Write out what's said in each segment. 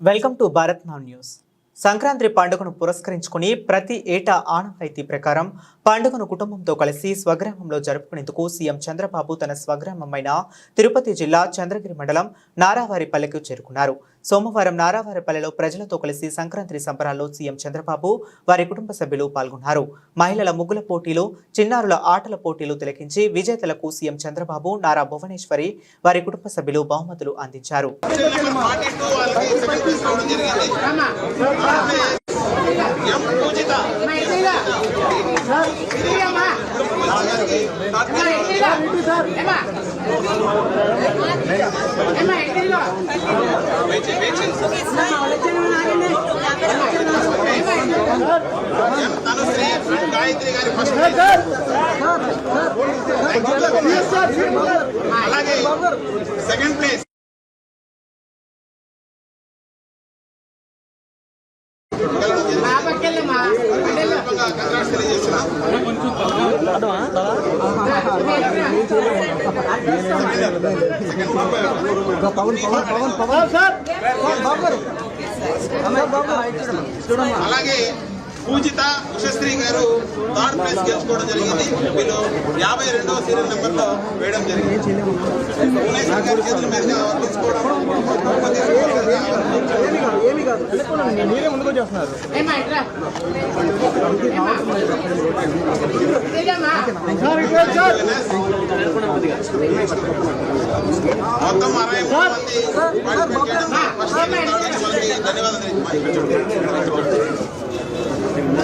Welcome to Bharat now news. Sankranti పండుగను పురస్కరించుకుని ప్రతి ఏటా ఆనవాయితీ ప్రకారం పండుగను కుటుంబంతో కలిసి స్వగ్రామంలో జరుపుకునేందుకు సీఎం చంద్రబాబు తన స్వగ్రామమైన తిరుపతి జిల్లా చంద్రగిరి మండలం నారావారిపల్లెకు చేరుకున్నారు. సోమవారం నారావారిపల్లెలో ప్రజలతో కలిసి సంక్రాంతి సంబరాల్లో సీఎం చంద్రబాబు వారి కుటుంబ సభ్యులు పాల్గొన్నారు. మహిళల ముగ్గుల పోటీలు చిన్నారుల ఆటల పోటీలు తిలకించి విజేతలకు సీఎం చంద్రబాబు నారా భువనేశ్వరి వారి కుటుంబ సభ్యులు బహుమతులు అందించారు. ఎం పూజిత ఎం తనుశ్రీ గాయత్రి గారి ఫస్ట్ అలాగే second place Pawan Pawan Pawan Pawan sir Babu గారు అలాగే పూజిత ఉషశ్రీ గారు థర్డ్ ప్లేస్ గెలుచుకోవడం జరిగింది వీళ్ళు యాభై రెండవ సీరియల్ నెంబర్లో వేయడం జరిగింది భువనేశ్వర్ గారి చేతుల మీదుగా తీసుకోవడం మొత్తం అరవై మూడు మంది ధన్యవాదాలు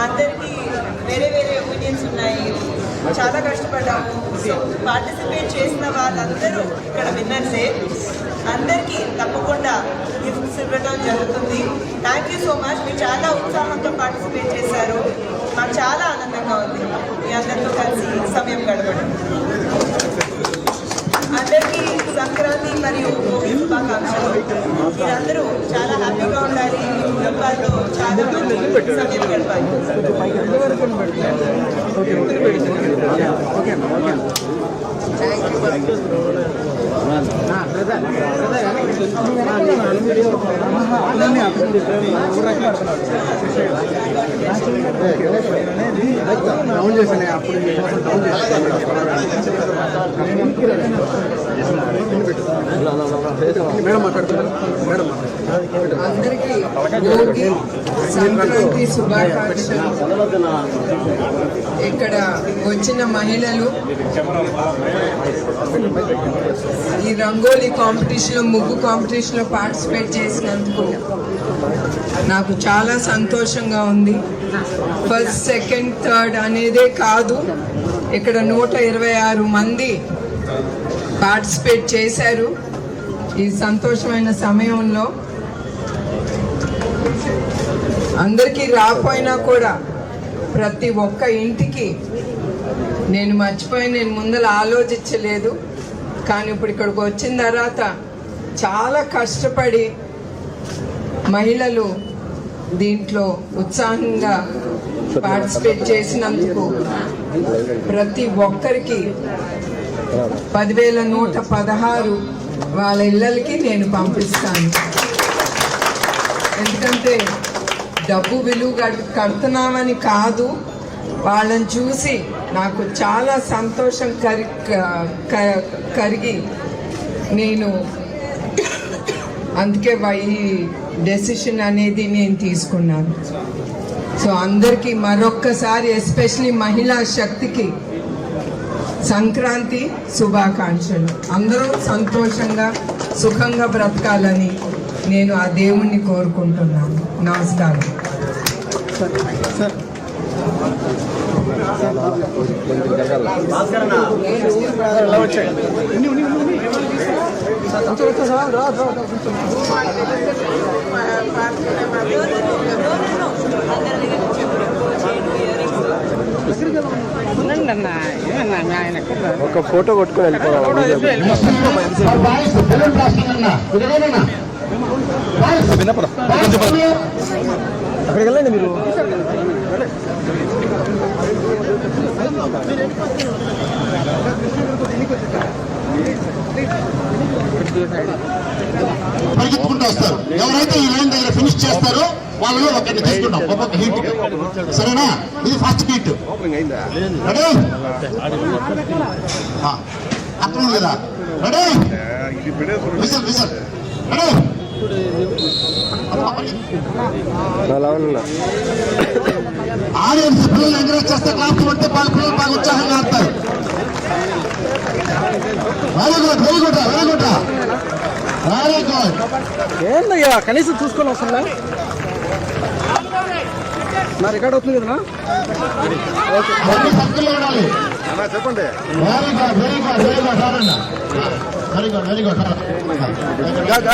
మా అందరికి వేరే వేరే ఒపీనియన్స్ ఉన్నాయి. చాలా కష్టపడ్డాము. సో పార్టిసిపేట్ చేసిన వాళ్ళందరూ ఇక్కడ విన్నర్సే. అందరికీ తప్పకుండా గిఫ్ట్స్ ఇవ్వడం జరుగుతుంది. థ్యాంక్ యూ సో మచ్ మీరు చాలా ఉత్సాహంతో పార్టిసిపేట్ చేశారు. మాకు చాలా ఆనందంగా ఉంది. మీ అందరితో కలిసి సమయం గడపడం. అందరికీ సంక్రాంతి మరియు భోగి శుభాకాంక్షలు. మీరందరూ మంది సమయం గడపాలి డౌన్ చేశాను. అప్పుడు డౌన్ చేశాను. మేడం మాట్లాడుతున్నారు. మేడం సంక్రాంతి శుభాకాంక్షలు. ఇక్కడ వచ్చిన మహిళలు ఈ రంగోలీ కాంపిటీషన్లో ముగ్గు కాంపిటీషన్లో పార్టిసిపేట్ చేసినందుకు నాకు చాలా సంతోషంగా ఉంది. ఫస్ట్ సెకండ్ థర్డ్ అనేదే కాదు. ఇక్కడ నూట ఇరవై ఆరు మంది పార్టిసిపేట్ చేశారు ఈ సంతోషమైన సమయంలో. అందరికీ రాకపోయినా కూడా ప్రతి ఒక్క ఇంటికి నేను మర్చిపోయి నేను ముందర ఆలోచించలేదు. కానీ ఇప్పుడు ఇక్కడికి వచ్చిన తర్వాత చాలా కష్టపడి మహిళలు దీంట్లో ఉత్సాహంగా పార్టిసిపేట్ చేసినందుకు ప్రతి ఒక్కరికి పదివేల నూట పదహారు వాళ్ళ ఇళ్ళకి నేను పంపిస్తాను. ఎందుకంటే డబ్బు విలువ కడుతున్నామని కాదు వాళ్ళని చూసి నాకు చాలా సంతోషం కరి కరిగి నేను అందుకే ఈ డెసిషన్ అనేది నేను తీసుకున్నాను. సో అందరికీ మరొక్కసారి ఎస్పెషలీ మహిళా శక్తికి సంక్రాంతి శుభాకాంక్షలు. అందరూ సంతోషంగా సుఖంగా బ్రతకాలని నేను ఆ దేవుణ్ణి కోరుకుంటున్నాను. నమస్కారం. ఎలా ఒక ఫోటో కొట్టుకొని వెళ్ళిపోవాలి. అక్కడికి వెళ్ళండి మీరు. పరిగెత్తుకుంటూ వస్తారు ఎవరైతే ఈ లైన్ దగ్గర ఫినిష్ చేస్తారో వాళ్ళలో ఒకరిని తీసుకుంటాం. ఒక్కొక్క హీట్ సరేనా? ఇది ఫస్ట్ హీట్ రెడీ ఆ, అక్కడ ఉంది కదా ready whistle whistle ready audience పిల్లలు ఎంకరేజ్ చేస్తే క్లాప్ పడితే వాళ్ళ పిల్లలు బాగా ఉత్సాహంగా ఆడతారు. వెరీ గుడ్ వెరీ గుడ్ ఏందయ్యా? కనీసం చూసుకొని వస్తుందా నా రికార్డ్ అవుతుంది కదా అన్ని సర్కిల్లో ఉండాలి చెప్పండి. Very good very good very good very good very good